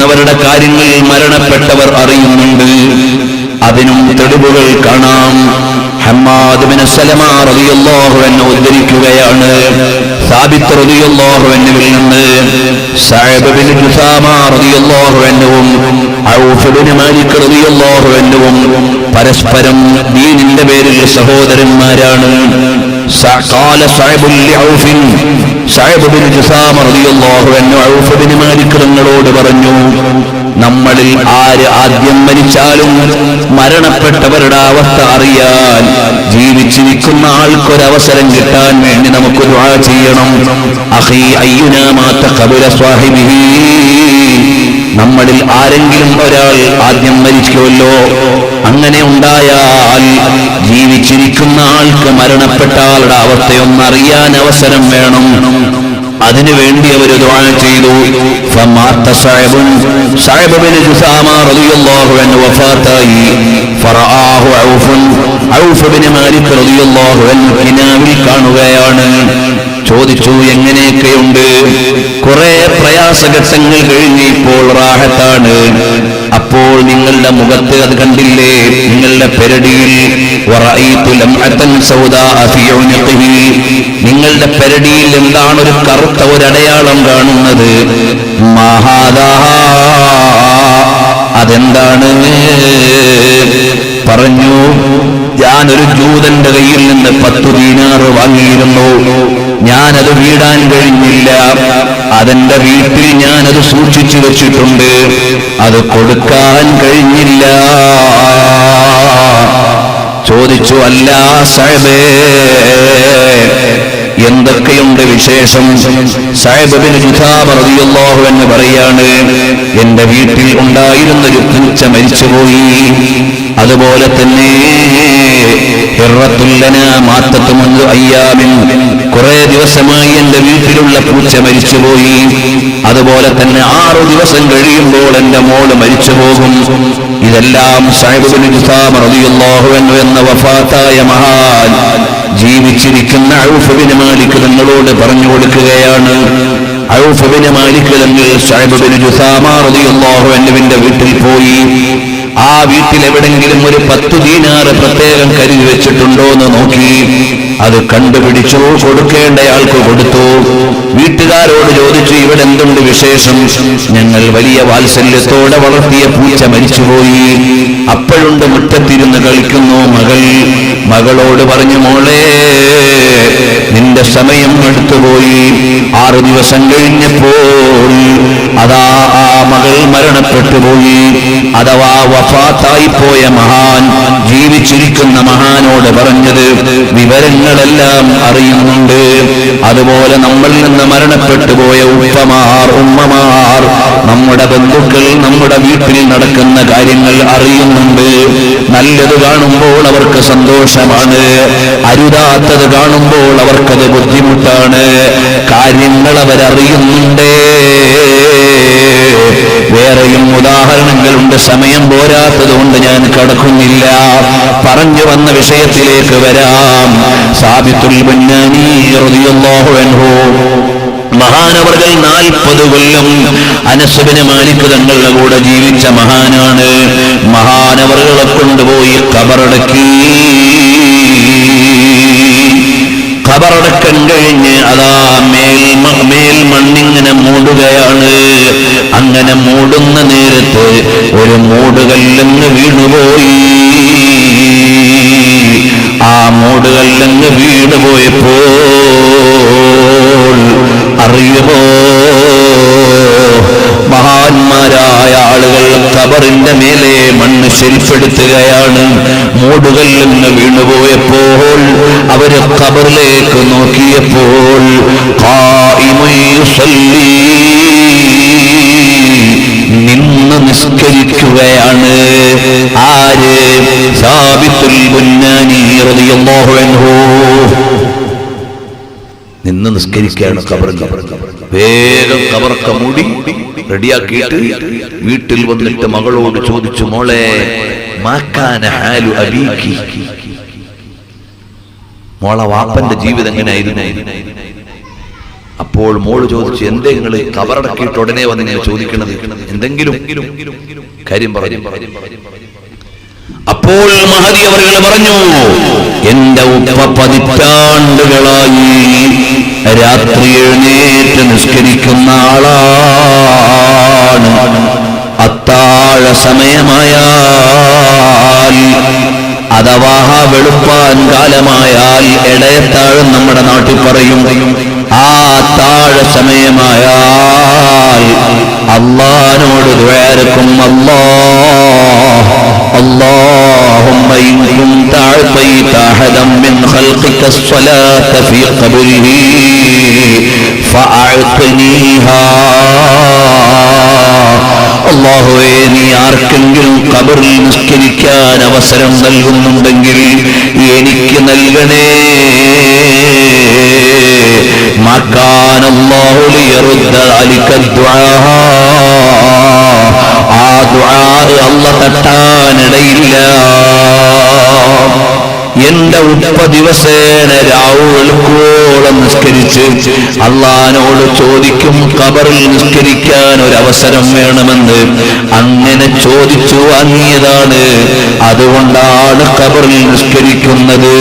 ജീവിക്കുന്നവരുടെ കാര്യങ്ങൾ മരണപ്പെട്ടവർ അറിയുന്നുണ്ട് അതിനും തെളിവുകൾ കാണാം ഹമ്മാദ് ബിൻ സലമ റളിയല്ലാഹു അൻഹു ഉദ്ധരിക്കുകയാണ് സാബിത്ത് റളിയല്ലാഹു അൻഹുവിൽ നിന്ന് സഅബ് ബിൻ ജുസാമ റളിയല്ലാഹു അൻഹുവും ഔഫ് ബിൻ മാലിക് റളിയല്ലാഹു അൻഹുവും പരസ്പരം ദീനിന്റെ പേരിൽ സഹോദരന്മാരാണ് സ- قال صعب لعوف ോട് പറഞ്ഞു നമ്മളിൽ ആര് ആദ്യം മരിച്ചാലും മരണപ്പെട്ടവരുടെ അവസ്ഥ അറിയാൻ ജീവിച്ചിരിക്കുന്ന ആൾക്കൊരവസരം കിട്ടാൻ വേണ്ടി നമുക്ക് ചെയ്യണം. നമ്മളിൽ ആരെങ്കിലും ഒരാൾ ആദ്യം മരിക്കുമല്ലോ? അങ്ങനെ ഉണ്ടായാൽ ജീവിച്ചിരിക്കുന്ന ആൾക്ക് മരണപ്പെട്ട ആളുടെ അവസ്ഥയൊന്നറിയാൻ അവസരം വേണം. അതിനു വേണ്ടി അവർ ചെയ്തു. കാണുകയാണ്. ചോദിച്ചു എങ്ങനെയൊക്കെയുണ്ട്? കുറെ പ്രയാസഘട്ടങ്ങൾ കഴിഞ്ഞ് ഇപ്പോൾ റാഹത്താണ്. അപ്പോൾ നിങ്ങളുടെ മുഖത്ത് അത് കണ്ടില്ലേ? നിങ്ങളുടെ പെരടിയിൽ നിങ്ങളുടെ പെരടിയിൽ എന്താണ് ഒരു കറുത്ത ഒരു അടയാളം കാണുന്നത്? മഹാദാ അതെന്താണ്? പറഞ്ഞു ഞാനൊരു ജൂതന്റെ കയ്യിൽ നിന്ന് പത്തു ദീനാറ് വാങ്ങിയിരുന്നു. ഞാനത് വീടാൻ കഴിഞ്ഞില്ല. അതെന്റെ വീട്ടിൽ ഞാനത് സൂക്ഷിച്ചു വെച്ചിട്ടുണ്ട്. അത് കൊടുക്കാൻ കഴിഞ്ഞില്ല. ചോദിച്ചു അല്ല സാഹിബേ എന്തൊക്കെയുണ്ട് വിശേഷം? സാഹിബിന് റളിയല്ലാഹു എന്ന് പറയാണ് എന്റെ വീട്ടിൽ ഉണ്ടായിരുന്ന ഒരു പൂച്ച മരിച്ചുപോയി. അതുപോലെ തന്നെ കുറെ ദിവസമായി എന്റെ വീട്ടിലുള്ള പൂച്ച മരിച്ചുപോയി. അതുപോലെ തന്നെ ആറു ദിവസം കഴിയുമ്പോൾ എന്റെ മോൾ മരിച്ചു പോകും ഇതെല്ലാം എന്ന വഫാത്തായ മഹാൻ ജീവിച്ചിരിക്കുന്ന ഔഫബിന് മാലിക് നിങ്ങളോട് പറഞ്ഞു കൊടുക്കുകയാണ്. ഔഫബിന് മാലിക് തങ്ങൾ ഷൈബിന് എന്നുവിന്റെ വീട്ടിൽ പോയി. ആ വീട്ടിൽ എവിടെങ്കിലും ഒരു പത്തു ദീനാറ് പ്രത്യേകം കരുതി വെച്ചിട്ടുണ്ടോ എന്ന് നോക്കി. അത് കണ്ടുപിടിച്ചു കൊടുക്കേണ്ടയാൾക്ക് കൊടുത്തു. വീട്ടുകാരോട് ചോദിച്ചു ഇവിടെ എന്തുണ്ട് വിശേഷം? ഞങ്ങൾ വലിയ വാത്സല്യത്തോടെ വളർത്തിയ പൂച്ച മരിച്ചുപോയി. അപ്പോഴുണ്ട് മുറ്റത്തിരുന്ന് കളിക്കുന്നു മകൾ. മകളോട് പറഞ്ഞു മോളെ നിന്റെ സമയം എടുത്തുപോയി. ആറു ദിവസം കഴിഞ്ഞപ്പോൾ അതാ ആ മകൾ മരണപ്പെട്ടുപോയി. അഥവാ വഫാത്തായി പോയ മഹാൻ ജീവിച്ചിരിക്കുന്ന മഹാനോട് പറഞ്ഞത് വിവരങ്ങളെല്ലാം അറിയുന്നുണ്ട്. അതുപോലെ നമ്മളിൽ നിന്ന് മരണപ്പെട്ടു പോയ ഉപ്പമാർ ഉമ്മമാർ നമ്മുടെ ബന്ധുക്കൾ നമ്മുടെ വീട്ടിൽ നടക്കുന്ന കാര്യങ്ങൾ അറിയുന്നുണ്ട്. നല്ലത് കാണുമ്പോൾ അവർക്ക് സന്തോഷമാണ്. അരുതാത്തത് കാണുമ്പോൾ അവർക്കത് ബുദ്ധിമുട്ടാണ്. കാര്യങ്ങൾ അവരറിയുന്നുണ്ട്. വേറെയും ഉദാഹരണങ്ങളുണ്ട്. സമയം പോരാത്തത് കൊണ്ട് ഞാൻ കടക്കുന്നില്ല. പറഞ്ഞു വന്ന വിഷയത്തിലേക്ക് വരാം. സാബിത്തുൽ ബന്നാനി അൻഹു. മഹാനവർകൾ നാൽപ്പത് കൊല്ലം അനസുബിന് മാലിക് തങ്ങളുടെ കൂടെ ജീവിച്ച മഹാനാണ്. മഹാനവറുകളെ കൊണ്ടുപോയി കബറടക്കി. കബറടക്കം കഴിഞ്ഞ് അതാ മേൽ മേൽ മണ്ണിങ്ങനെ മൂടുകയാണ്. അങ്ങനെ മൂടുന്ന നേരത്ത് ഒരു മൂടുകല്ലെന്ന് വീണുപോയി. ആ മൂടുകല്ലങ്ങ് വീണുപോയപ്പോൾ അറിയുമോ? മഹാന്മാരായ ആളുകൾ കബറിന്റെ മേലെ മണ്ണ് ശരിപ്പെടുത്തുകയാണ്. മൂടുകളിൽ നിന്ന് വീണുപോയപ്പോൾ അവർ കബറിലേക്ക് നോക്കിയപ്പോൾ നിന്ന് നിസ്കരിക്കുകയാണ്. ആര്? സാബിത്തുൽ അൻഹു നിന്ന് നിസ്കരിക്കുകയാണ് കബറിൽ വേഗം കബറൊക്കെ മൂടി റെഡിയാക്കിയിട്ട് വീട്ടിൽ വന്നിട്ട് മകളോട് ചോദിച്ചു മോളെ മോളെ വാപ്പന്റെ ജീവിതം എങ്ങനെയായിരുന്നു? അപ്പോൾ മോൾ ചോദിച്ചു എന്തേ നിങ്ങൾ കബറടക്കിയിട്ട് ഉടനെ വന്ന് ഇങ്ങനെ ചോദിക്കണത്? എന്തെങ്കിലും. കാര്യം പറഞ്ഞു. അപ്പോൾ മഹതി അവർ പറഞ്ഞു എന്റെ ഉപ്പ പതിറ്റാണ്ടുകളായി രാത്രി എഴുന്നേറ്റ് നിഷ്കരിക്കുന്ന ആളാണ്. അത്താഴ സമയമായാൽ അഥവാ വെളുപ്പാൻ കാലമായാൽ ഇടയത്താഴം നമ്മുടെ നാട്ടിൽ പറയും. ആ താഴ സമയമായാൽ അള്ളഹാനോട് ദ്വാരക്കും അല്ലാ اللهم إن كنت أعطيت أحدا من خلقك الصلاة في قبره فأعطنيها അള്ളാഹുവേ നീ ആർക്കെങ്കിലും കബറിൽ നിസ്കരിക്കാൻ അവസരം നൽകുന്നുണ്ടെങ്കിൽ എനിക്ക് നൽകണേ മാക്കാൻ അള്ളാഹു ലിയറുദ്ദ അലിക ദുആ ആ ദുആ അല്ല തട്ടാനിടയില്ല. എന്റെ ഉപ്പ ദിവസേന രാവുകൾക്കോളം നിസ്കരിച്ച് അള്ളഹാനോട് ചോദിക്കും കബറിൽ നിസ്കരിക്കാൻ ഒരു അവസരം വേണമെന്ന്. അങ്ങനെ ചോദിച്ചു വാങ്ങിയതാണ് അതുകൊണ്ടാണ് കബറിൽ നിസ്കരിക്കുന്നത്.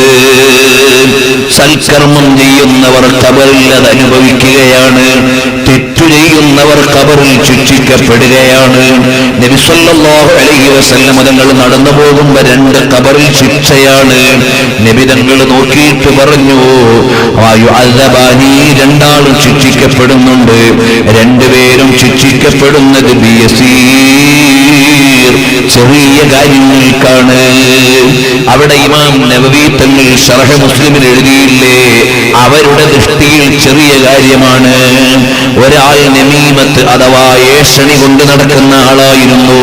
സൽക്കർമ്മം ചെയ്യുന്നവർ കബറിൽ അത് അനുഭവിക്കുകയാണ് തെറ്റു ചെയ്യുന്നവർ കബറിൽ ശിക്ഷിക്കപ്പെടുകയാണ്. നബിസ്വല്ലാഹു അലൈഹി വസല്ലം തങ്ങൾ നടന്നു പോകുമ്പോ രണ്ട് കബറിൽ ശിക്ഷയാണ്. നബിതങ്ങൾ നോക്കിയിട്ട് പറഞ്ഞു അല്ലബാനി രണ്ടാളും ശിക്ഷിക്കപ്പെടുന്നുണ്ട്. രണ്ടുപേരും ശിക്ഷിക്കപ്പെടുന്നത് ബി എസ് ചെറിയ കാര്യങ്ങൾക്കാണ്. അവിടെ ഇമാം നബവി തങ്ങൾ ഷറഹ മുസ്ലിമിൽ എഴുതിയില്ലേ അവരുടെ ദൃഷ്ടിയിൽ ചെറിയ കാര്യമാണ്. ഒരാൾ നമീമത്ത് അഥവാ ഏഷണി കൊണ്ട് നടക്കുന്ന ആളായിരുന്നു.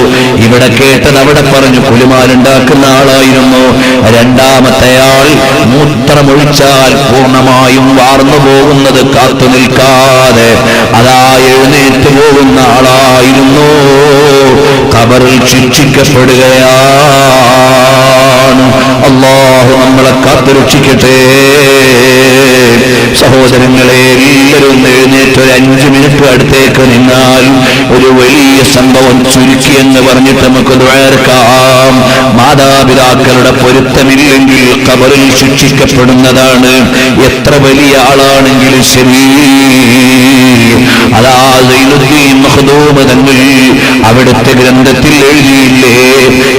ഇവിടെ കേട്ടത് അവിടെ പറഞ്ഞു കുലുമാലുണ്ടാക്കുന്ന ആളായിരുന്നു. രണ്ടാമത്തെ ആൾ മൂത്രമൊഴിച്ചാൽ പൂർണമായും വാർന്നു പോകുന്നത് കാത്തു നിൽക്കാതെ അതാ എഴുന്നേറ്റ് പോകുന്ന ആളായിരുന്നു. കബറിൽ ശിക്ഷിക്കപ്പെടുകയാണ്. അള്ളാഹു നമ്മളെ കാത്തുരക്ഷിക്കട്ടെ. സഹോദരങ്ങളെ എല്ലാവരും എഴുന്നേറ്റ് ഒരു അഞ്ച് മിനിറ്റ് അടുത്തേക്ക് നിന്നാൽ ഒരു വലിയ സംഭവം ചുരുക്കി എന്ന് പറഞ്ഞിട്ട് നമുക്ക് ദ്വേർക്കാം മാതാപിതാക്കളുടെ പൊരുത്തമില്ലെങ്കിൽ കബറിൽ ശിക്ഷിക്കപ്പെടുന്നതാണ്. എത്ര വലിയ ആളാണെങ്കിലും ശരി. അതാ തങ്ങൾ അവിടുത്തെ ഗ്രന്ഥത്തിൽ എഴുതിയില്ലേ?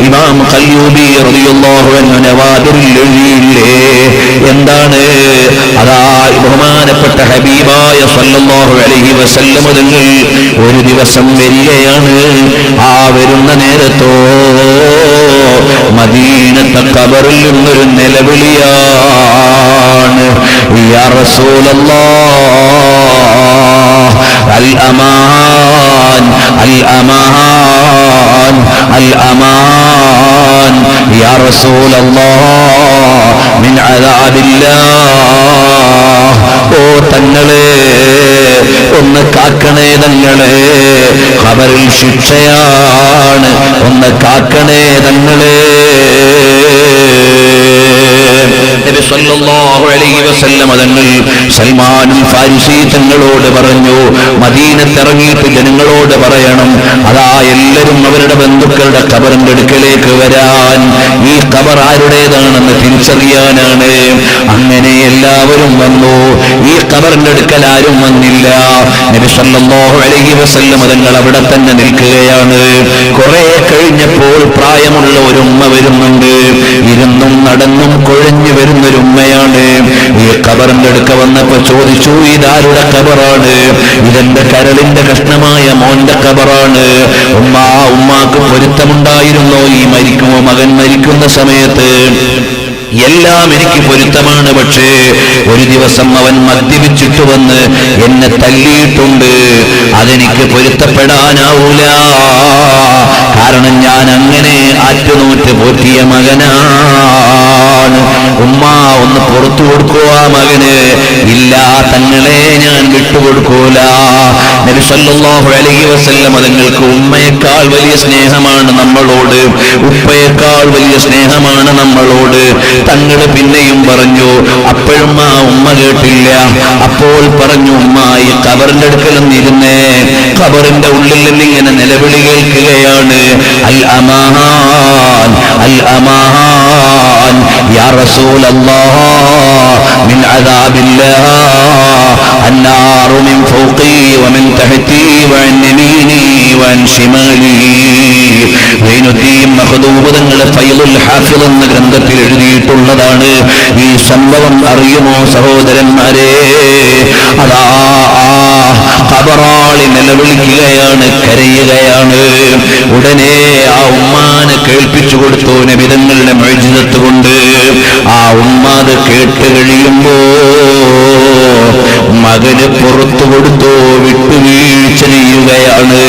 ഇമാം കയ്യൂബി നവാദിറിൽ എഴുതിയില്ലേ? എന്താണ്? അതാ ബഹുമാനപ്പെട്ട ഹബീബായ സല്ലല്ലാഹു അലൈഹി വസല്ലം ഒരു ദിവസം വരികയാണ്. ആ വരുന്ന നേരത്തോ മദീനത്തെ കബറിൽ നിന്നൊരു നിലവിളിയാണ്. യാ റസൂലല്ലാഹ് അൽ അമാൻ അൽ അമാൻ അൽ അമാൻ യാ റസൂലല്ലാഹ് മിൻ അദാബില്ലാഹ്. ഓ തങ്ങളെ ഒന്ന് കാക്കണേ തങ്ങളെ. ഖബറിൽ ശിക്ഷയാണ് ഒന്ന് കാക്കണേ തങ്ങളെ. നബി സല്ലല്ലാഹു അലൈഹി വസല്ലം തങ്ങൾ സൽമാനും ഫാരിസി തങ്ങളോട് പറഞ്ഞു മദീനത്തിറങ്ങിയിട്ട് ജനങ്ങളോട് പറയണം അതാ എല്ലാവരും അവരുടെ ബന്ധുക്കളുടെ കബറിന്റെ അടുക്കലേക്ക് വരാൻ. ഈ കബർ ആരുടേതാണെന്ന് തിരിച്ചറിയാനാണ്. അങ്ങനെ എല്ലാവരും വന്നു. ഈ കബറിന്റെ അടുക്കൽ ആരും വന്നില്ല. നബി സല്ലല്ലാഹു അലൈഹി വസല്ലം തങ്ങൾ അവിടെ തന്നെ നിൽക്കുകയാണ്. കുറെ കഴിഞ്ഞപ്പോൾ പ്രായമുള്ള ഒരു ഉമ്മ വരുന്നുണ്ട് ഇരുന്നും നടന്നും കുഴഞ്ഞു വരുന്ന ഒരു ഉമ്മയാണ് ഈ ഖബറിന്റെ അടുക്ക വന്നപ്പോ ചോദിച്ചു ഇതാരുടെ കബറാണ് ഇതെന്റെ കരളിന്റെ കഷ്ണമായ മോന്റെ കബറാണ് ഉമ്മ ഉമ്മാക്ക് പൊരുത്തമുണ്ടായിരുന്നോ? ഈ മരിക്കുമോ? മകൻ മരിക്കുന്ന സമയത്ത്. എല്ലാം എനിക്ക് പൊരുത്തമാണ്. പക്ഷേ ഒരു ദിവസം അവൻ മദ്യപിച്ചിട്ട് വന്ന് എന്നെ തല്ലിയിട്ടുണ്ട്. അതെനിക്ക് പൊരുത്തപ്പെടാനാവൂല. കാരണം ഞാൻ അങ്ങനെ ആറ്റുനൂറ്റ് പോറ്റിയ മകനാണ്. ഉമ്മ ഒന്ന് പുറത്തു കൊടുക്കുക മകന്. ഇല്ല തങ്ങളെ ഞാൻ വിട്ടുകൊടുക്കൂല. നബി സല്ലല്ലാഹു അലൈഹി വസല്ലം അതുങ്ങൾക്ക് ഉമ്മയേക്കാൾ വലിയ സ്നേഹമാണ് നമ്മളോട്. ഉപ്പയേക്കാൾ വലിയ സ്നേഹമാണ് നമ്മളോട്. തങ്ങൾ പിന്നെയും പറഞ്ഞു അപ്പോഴും ആ ഉമ്മ കേട്ടില്ല അപ്പോൾ പറഞ്ഞു ഉമ്മ ഈ കബറിന്റെ അടുക്കലൊന്നും ഇരുന്നേ കബറിന്റെ ഉള്ളിൽ നിന്ന് ഇങ്ങനെ നിലവിളി കേൾക്കുകയാണ് അൽ അമാൻ അൽ അമാൻ യാ റസൂലല്ലാഹ് من عذاب الله النار من فوقي ومن تحتي وعن يميني وعن شمالي ഗ്രന്ഥത്തിൽ എഴുതിയിട്ടുള്ളതാണ്. ഈ സംഭവം അറിയുമോ സഹോദരന്മാരെ? അതാ നിലവിളിക്കുകയാണ് കരയുകയാണ്. ഉടനെ ആ ഉമ്മാനെ കേൾപ്പിച്ചു കൊടുത്തു നബിതങ്ങളുടെ മൊഴിജിതത്ത് കൊണ്ട്. ആ ഉമ്മാത് കേട്ട് കഴിയുമ്പോ മകന് പുറത്തു കൊടുത്തു വിട്ടുവീഴ്ച ചെയ്യുകയാണ്.